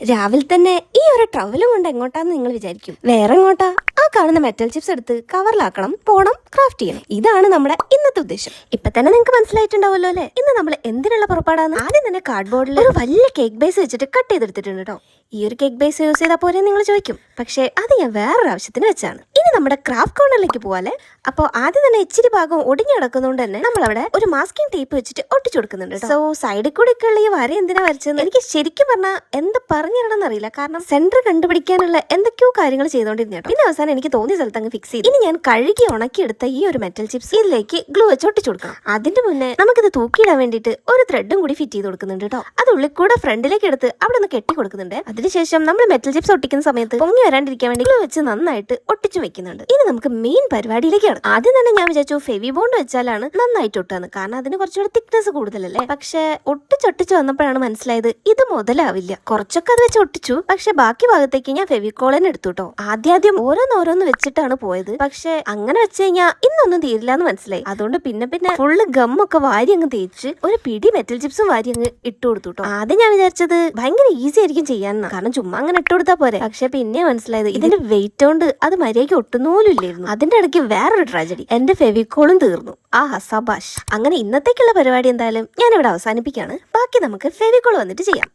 രാവിലെ തന്നെ ഈ ഒരു ട്രവലും കൊണ്ട് എങ്ങോട്ടാന്ന് നിങ്ങൾ വിചാരിക്കും? വേറെ എങ്ങോട്ടാ? കാണുന്ന മെറ്റൽ ചിപ്സ് എടുത്ത് കവറിലാക്കണം പോണം ക്രാഫ്റ്റ് ചെയ്യണം. ഇതാണ് നമ്മുടെ ഇന്നത്തെ ഉദ്ദേശം. ഇപ്പൊ തന്നെ നിങ്ങൾക്ക് മനസ്സിലായിട്ടുണ്ടാവുമല്ലോ അല്ലേ? ഇന്ന് നമ്മൾ എന്തിനുള്ള പുറപ്പാടാന്ന് ആദ്യം തന്നെ കാർഡ്ബോർഡിൽ ഒരു വലിയ കേക്ക് ബേസ് വെച്ചിട്ട് കട്ട് ചെയ്തെടുത്തിട്ടുണ്ട് കേട്ടോ ഈ ഒരു കേക്ക് ബേസ് യൂസ് ചെയ്താൽ പോരെ നിങ്ങൾ ചോദിക്കും. പക്ഷേ അത് ഞാൻ വേറൊരു ആവശ്യത്തിന് വെച്ചാണ്. ഇനി നമ്മുടെ ക്രാഫ്റ്റ് കോർണറിലേക്ക് പോവാല്ലേ അപ്പോൾ ആദ്യം തന്നെ ഇച്ചിരി ഭാഗം ഒടിഞ്ഞു കിടക്കുന്നതുകൊണ്ട് തന്നെ നമ്മൾ അവിടെ ഒരു മാസ്കിംഗ് ടേപ്പ് വെച്ചിട്ട് ഒട്ടിച്ചു കൊടുക്കുന്നുണ്ട് സോ സൈഡിൽ കൂടെ ഒക്കെ ഉള്ള ഈ വര എന്തിനാ വരച്ചത് എനിക്ക് ശരിക്കും പറഞ്ഞാൽ എന്ത് തരണം എന്നറിയില്ല കാരണം സെന്റർ കണ്ടുപിടിക്കാനുള്ള എന്തൊക്കെയോ കാര്യങ്ങൾ ചെയ്തോണ്ടിരുന്നു കേട്ടോ പിന്നെ അവസാനം എനിക്ക് തോന്നിയ സ്ഥലത്ത് അങ്ങ് ഫിക്സ് ചെയ്തു. ഇനി ഞാൻ കഴുകി ഉണക്കിയെടുത്ത ഈ ഒരു മെറ്റൽ ചിപ്സ് ഇതിലേക്ക് ഗ്ലൂ വെച്ച് ഒട്ടിച്ചു കൊടുക്കണം. അതിന്റെ മുന്നേ നമുക്കിത് തൂക്കിയിടാൻ വേണ്ടിയിട്ട് ഒരു ത്രെഡും കൂടി ഫിറ്റ് ചെയ്ത് കൊടുക്കുന്നുണ്ട് കേട്ടോ. അത് ഉള്ളിൽ കൂടെ ഫ്രണ്ടിലേക്ക് എടുത്ത് അവിടെ നിന്ന് കെട്ടി കൊടുക്കുന്നുണ്ട്. അതിനുശേഷം നമ്മൾ മെറ്റൽ ചിപ്സ് ഒട്ടിക്കുന്ന സമയത്ത് പൊങ്ങി വരാണ്ടിരിക്കാൻ വേണ്ടി ഗ്ലൂ വെച്ച് നന്നായിട്ട് ഒട്ടിച്ചു വെക്കുന്നുണ്ട്. ഇനി നമുക്ക് മെയിൻ പരിപാടിയിലേക്കാണ് ആദ്യം തന്നെ ഞാൻ വിചാരിച്ചു ഫെവി ബോണ്ട് വെച്ചാലാണ് നന്നായിട്ട് ഒട്ടാന്ന് കാരണം അതിന് കുറച്ചുകൂടി തിക്നെസ് കൂടുതലല്ലേ? പക്ഷെ ഒട്ടിച്ചൊട്ടിച്ച് വന്നപ്പോഴാണ് മനസ്സിലായത് ഇത് മുതലാവില്ല. കുറച്ചൊക്കെ അത് വെച്ച് ഒട്ടിച്ചു. പക്ഷെ ബാക്കി ഭാഗത്തേക്ക് ഞാൻ ഫെവിക്കോളൻ എടുത്തു കേട്ടോ. ആദ്യാദ്യം ഓരോന്നോരോന്ന് വെച്ചിട്ടാണ് പോയത്. പക്ഷെ അങ്ങനെ വെച്ച് കഴിഞ്ഞാൽ ഇന്നൊന്നും തീരില്ല എന്ന് മനസ്സിലായി. അതുകൊണ്ട് പിന്നെ പിന്നെ ഫുള്ള് ഗമ്മൊക്കെ വാരി അങ്ങ് തേച്ച് ഒരു പിടി മെറ്റൽ ചിപ്സും വാരി അങ്ങ് ഇട്ട് കൊടുത്തു കേട്ടോ ആദ്യം ഞാൻ വിചാരിച്ചത് ഭയങ്കര ഈസി ആയിരിക്കും ചെയ്യാൻ കാരണം ചുമ്മാ അങ്ങനെ ഇട്ട് കൊടുത്താൽ പോരെ. പക്ഷെ പിന്നെ മനസ്സിലായത് ഇതിന്റെ വെയിറ്റ് കൊണ്ട് അത് മര്യാദയ്ക്ക് ഒട്ടുന്നോലും ഇല്ലായിരുന്നു. അതിന്റെ ഇടയ്ക്ക് വേറൊരു ട്രാജഡി എന്റെ ഫെവിക്കോളും തീർന്നു. ആ സബാഷ് അങ്ങനെ ഇന്നത്തേക്കുള്ള പരിപാടി എന്തായാലും ഞാൻ ഇവിടെ അവസാനിപ്പിക്കാണ് ബാക്കി നമുക്ക് ഫെവിക്കോൾ വന്നിട്ട് ചെയ്യാം.